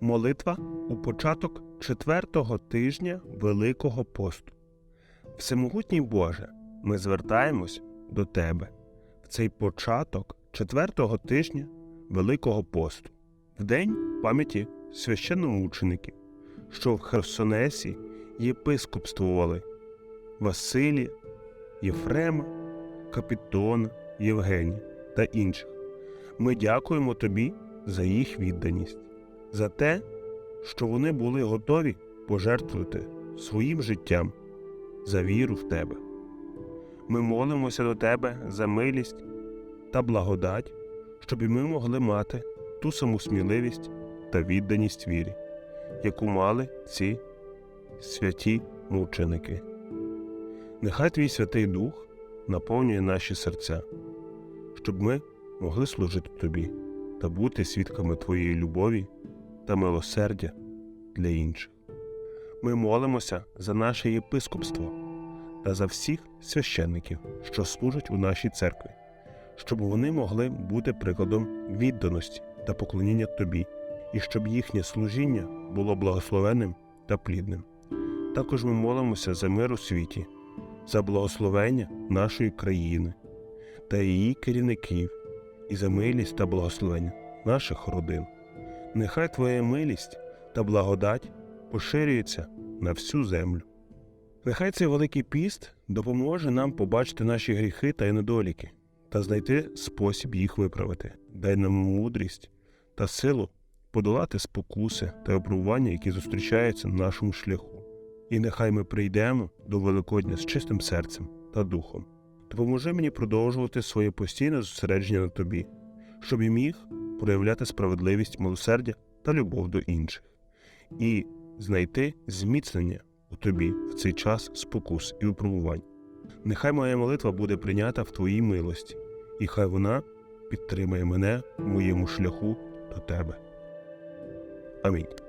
Молитва у початок четвертого тижня Великого посту. Всемогутній Боже, ми звертаємось до Тебе в цей початок четвертого тижня Великого посту, в день пам'яті священномучеників, що в Херсонесі єпископствували Василія, Єфрема, Капітона, Євгенія та інших. Ми дякуємо Тобі за їх відданість, за те, що вони були готові пожертвувати своїм життям за віру в Тебе. Ми молимося до Тебе за милість та благодать, щоб і ми могли мати ту саму сміливість та відданість вірі, яку мали ці святі мученики. Нехай Твій Святий Дух наповнює наші серця, щоб ми могли служити Тобі та бути свідками Твоєї любові та милосердя для інших. Ми молимося за наше єпископство та за всіх священників, що служать у нашій церкві, щоб вони могли бути прикладом відданості та поклоніння Тобі, і щоб їхнє служіння було благословенним та плідним. Також ми молимося за мир у світі, за благословення нашої країни та її керівників, і за милість та благословення наших родин. Нехай Твоя милість та благодать поширюється на всю землю. Нехай цей великий піст допоможе нам побачити наші гріхи та недоліки та знайти спосіб їх виправити. Дай нам мудрість та силу подолати спокуси та випробування, які зустрічаються на нашому шляху. І нехай ми прийдемо до Великодня з чистим серцем та духом. Допоможи мені продовжувати своє постійне зосередження на тобі, щоб і міг проявляти справедливість, милосердя та любов до інших, і знайти зміцнення у тобі в цей час спокус і випробувань. Нехай моя молитва буде прийнята в твоїй милості, і хай вона підтримає мене в моєму шляху до тебе. Амінь.